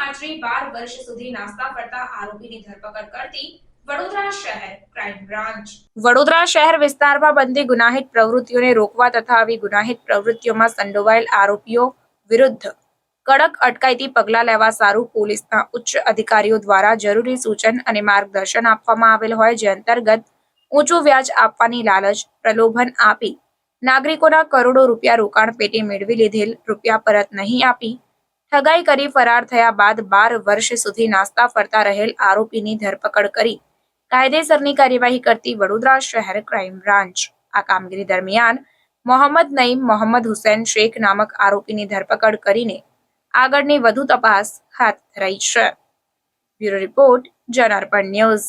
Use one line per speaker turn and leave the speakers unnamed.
આશરે બાર વર્ષ સુધી નાસ્તા ફરતા આરોપીની ધરપકડ કરતી વડોદરા શહેર વિસ્તારમાં બનતી ગુનાહિત પ્રવૃત્તિઓને રોકવા તથા આવી ગુનાહિત પ્રવૃત્તિઓમાં સંડોવાયેલ આરોપીઓ વિરુદ્ધ કડક અટકાયતી પગલાં લેવા સારું પોલીસના ઉચ્ચ અધિકારીઓ દ્વારા જરૂરી સૂચન અને માર્ગદર્શન આપવામાં આવેલ હોય જે અંતર્ગત ઊંચું વ્યાજ આપવાની લાલચ પ્રલોભન આપી નાગરિકોના કરોડો રૂપિયા રોકાણ પેટે મેળવી લીધેલ રૂપિયા પરત નહીં આપી. ઠગાઈ કરી ફરાર થયા બાદ બાર વર્ષ સુધી નાસ્તા ફરતા રહેલ આરોપીની ધરપકડ કરી. કાયદેસરની કાર્યવાહી કરતી વડોદરા શહેર ક્રાઇમ બ્રાન્ચ. આ કામગીરી દરમિયાન મોહમ્મદ નઈમ, મોહમ્મદ હુસૈન શેખ નામક આરોપીની ધરપકડ કરીને આગળની વધુ તપાસ હાથ ધરાઈ છે. Bureau report Janarpan news.